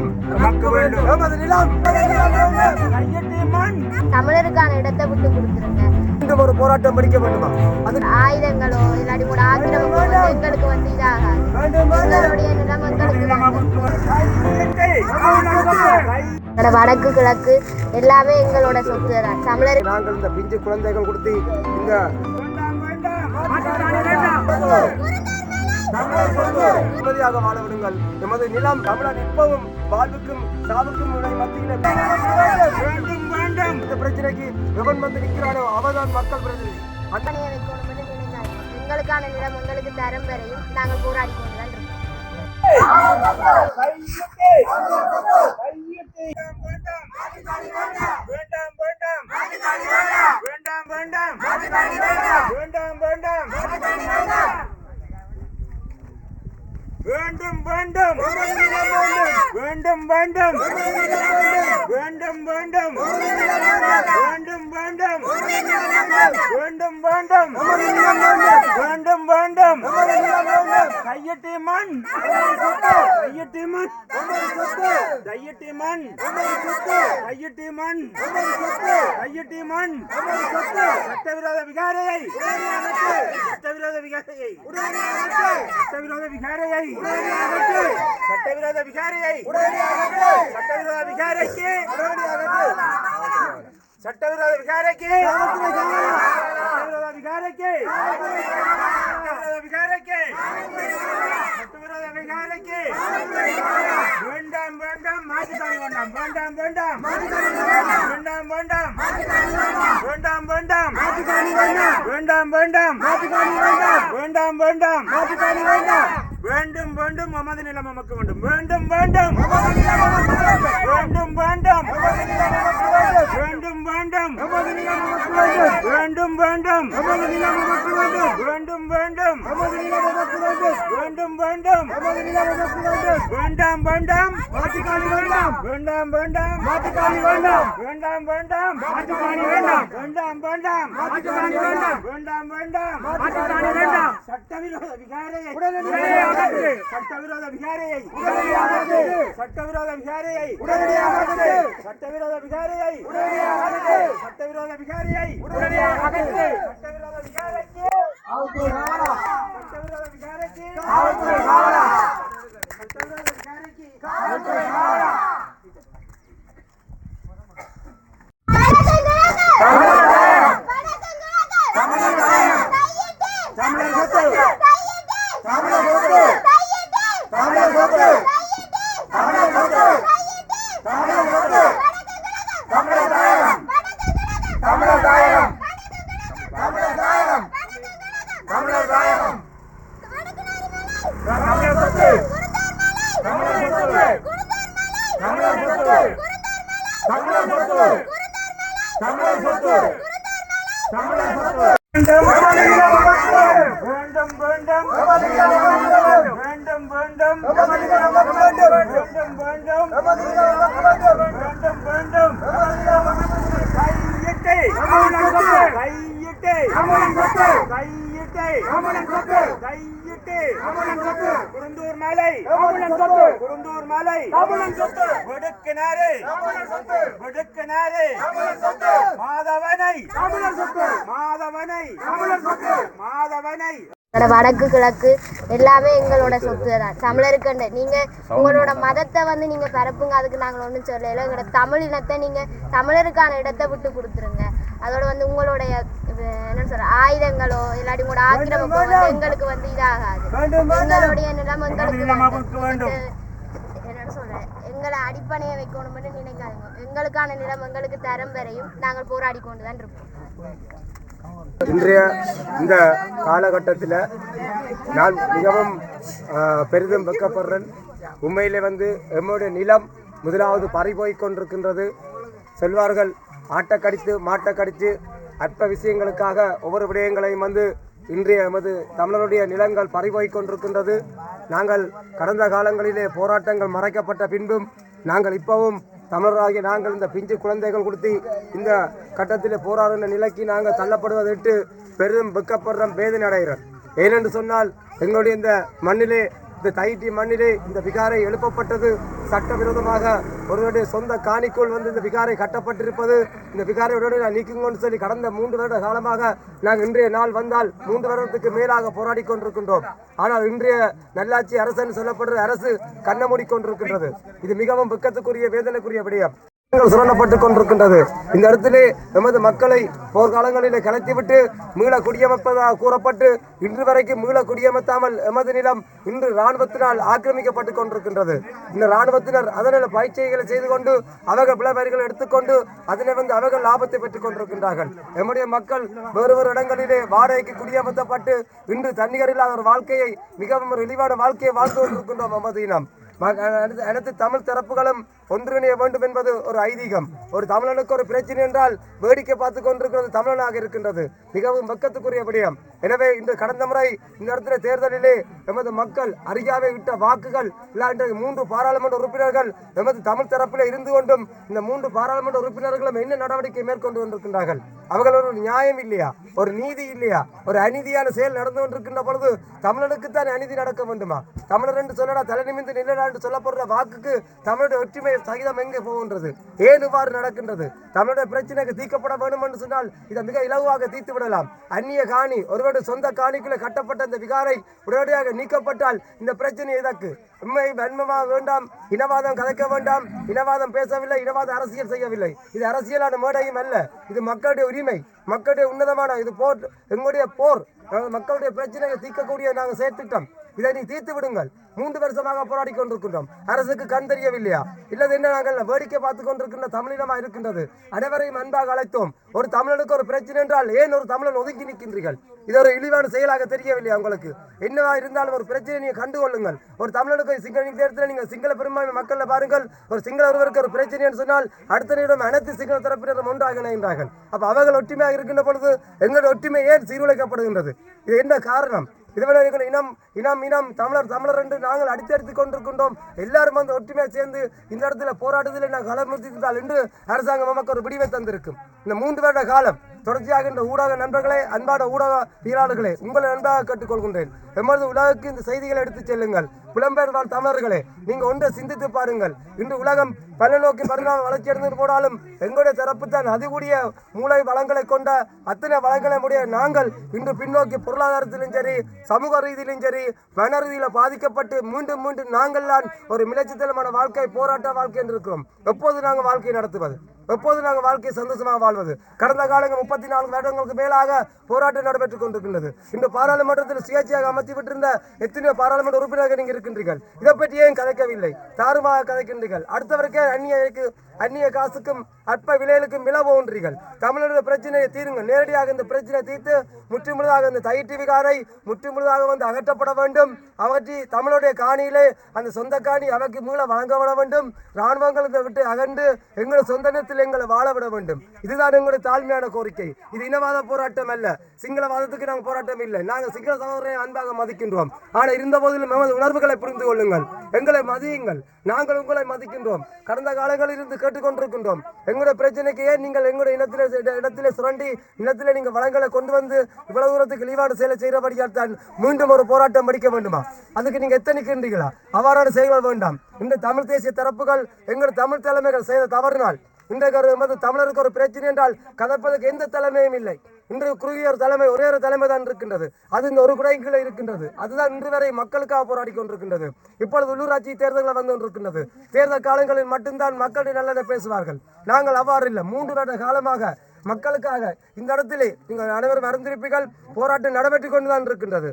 நிலம். நமக்கு வேண்டும். நமது நிலம். கையெட்டி மண் தமிழருக்கான இடத்தை விட்டு கொடுத்துருங்க. மீண்டும் ஒரு போராட்டம் படிக்க வேண்டுமா? அது ஆயுதங்களோ இல்லாட்டி கூட ஆக்கிரமிப்போ வந்து எங்களுக்கு வந்து இதாகாது. எங்களுடைய நிலம் எங்களுக்கு வடக்கு கிழக்கு எல்லாமே எங்களோட சொத்து தான் தமிழர் நாங்கள் இந்த பிஞ்சு குழந்தைகள் கொடுத்து இந்த நிம்மதியாக வாழ விடுங்கள். எமது நிலம் தமிழன் இப்பவும் வாழ்வுக்கும் சாவுக்கும் உடைய மத்தியில் வேண்டும் வேண்டும். இந்த பிரச்சனைக்கு எவன் வந்து நிற்கிறானோ அவர்தான் மக்கள் பிரதிநிதி. வைக்கணும் என்று நினைக்காதீங்க எங்களுக்கான நிலம் எங்களுக்கு தரம் வரையும் நாங்கள் போராடி கொண்டு தான் இருக்கோம் வேண்டும். வேண்டும் வேண்டும். வேண்டும். வேண்டும் வேண்டும். வேண்டும் வேண்டும். வேண்டும் வேண்டும். வேண்டும் வேண்டும். மண் கையட்டி மண் கையட்டி மண். கையட்டி மண். கையட்டி மண். சட்டவிரோத விகாரையை. சட்டவிரோத விகாரையை. சட்டவிரோத விகாரையை. சட்டவிரோத விகாரையை. சட்டவிரோத விகாரைக்கு. சட்டவிரோத விகாரைக்கு. சட்டவிரோத விகாரைக்கு சட்டவிரோத விகாரைக்கு சட்டவிரோத விகாரைக்கு வேண்டாம் வேண்டாம் மாட்டுத்தாலி வேண்டாம். வேண்டாம் வேண்டாம். வேண்டாம் வேண்டாம். வேண்டாம் வேண்டாம். வேண்டாம் வேண்டாம். வேண்டாம் வேண்டாம். வேண்டும் வேண்டும் மமது நிலம் நமக்கு வேண்டும் வேண்டும். வேண்டும் வேண்டும். வேண்டும் வேண்டும். வேண்டும் வேண்டும். வேண்டும் வேண்டும். வேண்டும் வேண்டும். வேண்டும் வேண்டாம். வேண்டாம் மாட்டுக்காணி வேண்டாம். வேண்டாம் வேண்டாம். மாட்டுக்காணி வேண்டாம். வேண்டாம் வேண்டாம். மாட்டுக்காணி வேண்டாம். வேண்டாம் வேண்டாம். மாட்டுக்காணி வேண்டாம். வேண்டாம் வேண்டாம். மாட்டுக்காணி வேண்டாம். சட்டவிரோத விகாரையை. உடனடியாக சட்டவிரோத விகாரையை. உடனடியாக சட்டவிரோத விகாரையை. உடனடியாக சட்டவிரோத விகாரையை. உடனடியாக சட்டவிரோத விகாரையை. உடனடியாக சட்டவிரோத விகாரைக்கு. சட்டவிரோத గారికి கையிட்டை. குருந்தூர் மலை. குருந்தூர் மலை. வெடுக்கினாரு வெடுக்கினாரு மாதவனை. மாதவனை. மாதவனை. எங்களோட வடக்கு கிழக்கு எல்லாமே எங்களோட சொத்து தான் தமிழருக்கு நீங்க உங்களோட மதத்தை வந்து நீங்க பரப்புங்க. அதுக்கு நாங்கள் ஒன்றும் சொல்லல. எங்களோட தமிழ் இனத்தை நீங்க தமிழருக்கான இடத்தை விட்டு கொடுத்துருங்க. அதோட வந்து உங்களுடைய என்ன சொல்ற ஆயுதங்களோ இல்லாட்டி உங்களோட ஆக்கிரமிப்போ வந்து எங்களுக்கு வந்து இதாகாது. எங்களுடைய நிலம் எங்களுக்கு வேண்டும். என்னன்னு சொல்றேன் எங்களை அடிப்பணையை வைக்கணும்னு நினைக்காதீங்க. எங்களுக்கான நிலம் எங்களுக்கு தரம் வரையும் நாங்கள் போராடி கொண்டு தான் இருப்போம். இன்றைய இந்த காலகட்டத்தில் நான் மிகவும் பெரிதும் வெக்கப்படுறேன். உண்மையிலே வந்து எம்முடைய நிலம் முதலாவது பறிபோய் கொண்டிருக்கின்றது. செல்வார்கள் மாட்டை கடித்து மாட்டை கடித்து அற்ப விஷயங்களுக்காக ஒவ்வொரு விடயங்களையும் வந்து இன்றைய எமது தமிழருடைய நிலங்கள் பறிபோய் கொண்டிருக்கின்றது. நாங்கள் கடந்த காலங்களிலே போராட்டங்கள் மறைக்கப்பட்ட பின்பும் நாங்கள் இப்பவும் தமிழராகிய நாங்கள் இந்த பிஞ்சு குழந்தைகள் கொடுத்து இந்த கட்டத்தில் போராடுகிற நிலைக்கு நாங்கள் தள்ளப்படுவதற்கு பெரும் வெக்கப்படுறோம் வேதனை அடைகிறோம். ஏனென்று சொன்னால் எங்களுடைய இந்த மண்ணிலே இந்த தைட்டி மண்ணிலே இந்த விகாரை எழுப்பப்பட்டது சட்டவிரோதமாக ஒருவருடைய சொந்த காணிக்குள் வந்து இந்த விகாரை கட்டப்பட்டிருப்பது இந்த விகாரை உடனே நான் நீக்குங்கன்னு சொல்லி கடந்த மூன்று வருட காலமாக நாங்கள் இன்றைய நாள் வந்தால் மூன்று வருடத்துக்கு மேலாக போராடி கொண்டிருக்கின்றோம். ஆனால் இன்றைய நல்லாட்சி அரசு சொல்லப்படுற அரசு கண்ண மூடிக்கொண்டிருக்கின்றது இது மிகவும் வெக்கத்துக்குரிய வேதனைக்குரிய விடயம். சுரண்டப்பட்டுக் கொண்டிருக்கின்றது. இந்த இடத்திலே எமது மக்களை போர்க்காலங்களிலே கலைத்துவிட்டு மீள குடியமைப்பதாக கூறப்பட்டு இன்று வரைக்கும் மீள குடியமைத்தாமல் எமது நிலம் இன்று இராணுவத்தினால் ஆக்கிரமிக்கப்பட்டுக் கொண்டிருக்கின்றது. இந்த இராணுவத்தினர் அதனால் பயிற்சிகளை செய்து கொண்டு அவர்கள் பிளவரிகளை எடுத்துக்கொண்டு அதனை வந்து அவர்கள் லாபத்தை பெற்றுக் கொண்டிருக்கின்றார்கள். எம்முடைய மக்கள் வேறு வேறு இடங்களிலே வாடகைக்கு குடியமர்த்தப்பட்டு இன்று தண்ணீர் இல்லாத ஒரு வாழ்க்கையை மிகவும் ஒரு இழிவான வாழ்க்கையை வாழ்ந்து கொண்டிருக்கின்றோம் எமது இனம். அடுத்து அனைத்து- தமிழ் தரப்புகளும் ஒன்றிணைய வேண்டும் என்பது ஒரு ஐதீகம். ஒரு தமிழனுக்கு ஒரு பிரச்சனை என்றால் வேடிக்கை பார்த்து கொண்டிருக்கிறது தமிழனாக இருக்கின்றது. மிகவும் வெக்கத்துக்குரிய விடயம். எனவே இந்த கடந்த முறை இந்த இடத்துல தேர்தலிலே எமது மக்கள் அறியாவை விட்ட வாக்குகள் இல்லாண்ட மூன்று பாராளுமன்ற உறுப்பினர்கள் எமது தமிழ் தரப்பில் இருந்து கொண்டும் இந்த மூன்று பாராளுமன்ற உறுப்பினர்களும் என்ன நடவடிக்கை மேற்கொண்டு கொண்டிருக்கின்றார்கள் அவர்கள் ஒரு நியாயம் இல்லையா? ஒரு நீதி இல்லையா? ஒரு அநீதியான செயல் நடந்து கொண்டிருக்கின்ற பொழுது தமிழனுக்கு தான் அநீதி நடக்க வேண்டுமா? தமிழர் என்று சொல்லடா தலை நிமிந்து நில்லடா என்று சொல்லப்படுற வாக்குக்கு தமிழுடைய ஒற்றுமை சகிதம் எங்கே போகின்றது? ஏன் இவ்வாறு நடக்கின்றது? தமிழுடைய பிரச்சனைக்கு தீர்க்கப்பட வேண்டும் என்று சொன்னால் இதை மிக இலகுவாக தீர்த்து விடலாம். அந்நிய காணி ஒருவருடைய சொந்த காணிக்குள்ளே கட்டப்பட்ட இந்த விகாரை உடனடியாக நீக்கப்பட்டால் இந்த பிரச்சனை எதற்கு? உண்மை வன்மமாக வேண்டாம் இனவாதம் கதைக்க வேண்டாம் இனவாதம் பேசவில்லை இனவாத அரசியல் செய்யவில்லை. இது அரசியலான மேடையும் அல்ல இது மக்களுடைய உரிமை மக்களுடைய உன்னதமான இது போர் எங்களுடைய போர் அதாவது மக்களுடைய பிரச்சனையை தீர்க்கக்கூடிய நாங்கள் செயற்திட்டம். இதை நீ தீர்த்து விடுங்கள். மூன்று வருஷமாக போராடி கொண்டிருக்கின்றோம். அரசுக்கு கண் தெரியவில்லையா? இல்லது என்ன நாங்கள் வேடிக்கை பார்த்து கொண்டிருக்கின்ற தமிழினமா இருக்கின்றது? அனைவரையும் அன்பாக அழைத்தோம். ஒரு தமிழனுக்கு ஒரு பிரச்சனை என்றால் ஏன் ஒரு தமிழன் ஒதுங்கி நிற்கின்றீர்கள்? இது ஒரு இழிவான செயலாக தெரியவில்லையா உங்களுக்கு? என்னவா இருந்தாலும் ஒரு பிரச்சனை நீங்க கண்டுகொள்ளுங்கள் ஒரு தமிழனுக்கு சிங்கள நேரத்தில் நீங்க சிங்கள பெரும்பான்மை மக்களை பாருங்கள். ஒரு சிங்கள ஒருவருக்கு ஒரு பிரச்சனை என்று சொன்னால் அடுத்த நேரம் அனைத்து சிங்கள தரப்பினரும் ஒன்றாக இணைகின்றார்கள். அப்ப அவர்கள் ஒற்றுமையாக இருக்கின்ற பொழுது எங்கள் ஒற்றுமை ஏன் சீர்குலைக்கப்படுகின்றது? இது என்ன காரணம்? இதுவரை இருக்கிற இனம் இனம் இனம் தமிழர் தமிழர் என்று நாங்கள் அடித்தடித்துக் கொண்டிருக்கின்றோம். எல்லாரும் வந்து ஒற்றுமையாக சேர்ந்து இந்த இடத்துல போராட்டத்தில் நாங்கள் களமிருந்தால் என்று அரசாங்கம் நமக்கு ஒரு விடிவை தந்திருக்கும். இந்த மூன்று வருட காலம் தொடர்ச்சியாக இந்த ஊடக நண்பர்களே அன்பான ஊடக வீராளர்களே உங்களை நன்றாக கேட்டுக்கொள்கின்றேன். எமது உலகுக்கு இந்த செய்திகளை எடுத்துச் செல்லுங்கள். புலம்பெயர் வாழ் தமிழர்களே நீங்க ஒன்றை சிந்தித்து பாருங்கள். இன்று உலகம் பல்நோக்கி பரிணாம வளர்ச்சி அடைந்து போனாலும் எங்களுடைய தரப்பு தான் அதிகூடிய மூளை வளங்களை கொண்ட அத்தனை வளங்களை உடைய நாங்கள் இன்று பின்னோக்கி பொருளாதாரத்திலும் சரி சமூக ரீதியிலும் சரி மன ரீதியில பாதிக்கப்பட்டு மீண்டும் மீண்டும் நாங்கள் தான் ஒரு மிளச்சித்தனமான வாழ்க்கை போராட்ட வாழ்க்கை என்று இருக்கிறோம் எப்போது நாங்கள் வாழ்க்கை நடத்துவது? எப்போது நாங்கள் வாழ்க்கையை சந்தோஷமாக வாழ்வது? கடந்த காலங்கள் முப்பத்தி நான்கு வருடங்களுக்கு மேலாக போராட்டம் நடைபெற்றுக் கொண்டிருக்கின்றது. இந்த பாராளுமன்றத்தில் சுயேட்சையாக அமர்த்தி விட்டிருந்த எத்தனையோ பாராளுமன்ற உறுப்பினர்கள் நீங்கள் இருக்கின்றீர்கள். இதை பற்றி ஏன் கதைக்கவில்லை? தாறுமாக கதைக்கின்றீர்கள். அடுத்தவருக்கே அந்நிய அந்நிய காசுக்கும் அற்ப விலைகளுக்கும் விலை போன்றீர்கள். தமிழருடைய பிரச்சனையை தீருங்கள். நேரடியாக இந்த பிரச்சனையை தீர்த்து முற்றுமுழுதாக இந்த தைட்டி விகாரை முற்றுமுழுதாக வந்து அகற்றப்பட வேண்டும். அவற்றி தமிழுடைய காணியிலே அந்த சொந்த காணி அவைக்கு மூலம் வழங்கப்பட வேண்டும். ராணுவங்கள் விட்டு அகன்று எங்கள் சொந்த நிலத்தில் எங்களை வாழ விட வேண்டும். இதுதான் எங்களுடைய தாழ்மையான கோரிக்கை. இது இனவாத போராட்டம் அல்ல. சிங்களவாதத்துக்கு நாங்கள் போராட்டம் இல்லை. நாங்கள் சிங்கள சகோதரரை அன்பாக மதிக்கின்றோம். ஆனால் இருந்த போதிலும் எமது உணர்வுகளை புரிந்து கொள்ளுங்கள். எங்களை மதியுங்கள். நாங்கள் உங்களை மதிக்கின்றோம். கடந்த காலங்களில் இருந்து கேட்டுக்கொண்டிருக்கின்றோம். எங்களுடைய பிரச்சனைக்கு ஏன் நீங்கள் எங்களுடைய இனத்திலே இடத்திலே சுரண்டி இனத்திலே நீங்கள் வளங்களை கொண்டு வந்து இவ்வளவு தூரத்துக்கு இழிவான செயலை செய்கிறபடியால் தான் மீண்டும் ஒரு போராட்டம் படிக்க வேண்டுமா? அதுக்கு நீங்கள் எத்தனைக்கின்றீங்களா அவ்வாறான செயல்கள் வேண்டாம். இந்த தமிழ் தேசிய தரப்புகள் எங்கள் தமிழ் தலைமைகள் செய்த தவறினால் இன்றைக்கு ஒரு எமது தமிழருக்கு ஒரு பிரச்சனை என்றால் கதப்பதற்கு எந்த தலைமையும் இல்லை. இன்று குறுகிய ஒரு தலைமை ஒரே ஒரு தலைமை தான் இருக்கின்றது. அது இந்த ஒரு கீழே இருக்கின்றது. அதுதான் இன்று வரை மக்களுக்காக போராடி கொண்டிருக்கின்றது. இப்பொழுது உள்ளூராட்சி தேர்தலில் வந்து கொண்டிருக்கின்றது. தேர்தல் காலங்களில் மட்டும்தான் மக்களுடைய நல்லதை பேசுவார்கள். நாங்கள் அவ்வாறு இல்லை மூன்று வருட காலமாக மக்களுக்காக இந்த இடத்திலே நீங்கள் அனைவரும் அறிந்திருப்பீர்கள் போராட்டம் நடைபெற்றுக் கொண்டுதான் இருக்கின்றது.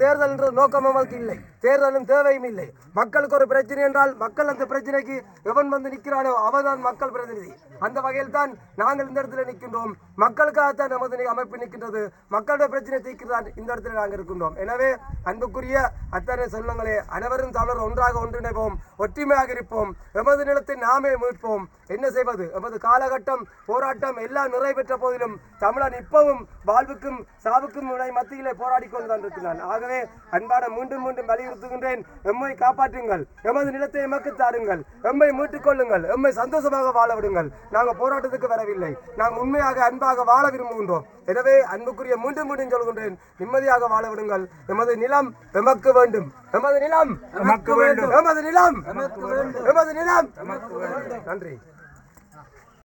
தேர்தல் என்ற நோக்கம் நமக்கு இல்லை. தேர்தலும் தேவையும் இல்லை. மக்களுக்கு ஒரு பிரச்சனை என்றால் மக்கள் அந்த பிரச்சனைக்கு எவன் வந்து நிற்கிறானோ அவன்தான் மக்கள் பிரதிநிதி. அந்த வகையில் தான் நாங்கள் இந்த இடத்துல நிற்கின்றோம். மக்களுக்காகத்தான் நமது அமைப்பு நிற்கின்றது. மக்களுடைய பிரச்சனை தீர்க்கிறான் இந்த இடத்துல நாங்கள் இருக்கின்றோம். எனவே அன்புக்குரிய அத்தனை செல்வங்களே அனைவரும் தமிழர் ஒன்றாக ஒன்றிணைப்போம் ஒற்றுமையாக இருப்போம். எமது நிலத்தை நாமே மீட்போம். என்ன செய்வது? எமது காலகட்டம் போராட்டம் எல்லாம் நிறைவேற்ற போதிலும் தமிழன் இப்பவும் வாழ்வுக்கும் சாவுக்கும் மத்தியிலே போராடி கொண்டுதான் இருக்கிறான். ஆகவே அன்பான மீண்டும் மீண்டும் வலியுறுத்துகின்றேன். எம்மை காப்பாற்றுங்கள். எமது நிலத்தை எமக்கு தாருங்கள். எம்மை மீட்டுக் கொள்ளுங்கள். எம்மை சந்தோஷமாக வாழ விடுங்கள். நாங்கள் போராட்டத்துக்கு வரவில்லை. நாங்கள் உண்மையாக அன்பாக வாழ விரும்புகின்றோம். எனவே அன்புக்குரிய மீண்டும் மீண்டும் சொல்கின்றேன். நிம்மதியாக வாழ விடுங்கள். எமது நிலம் எமக்கு வேண்டும். எமது நிலம் எமக்கு வேண்டும். எமது நிலம் எமது நிலம். நன்றி.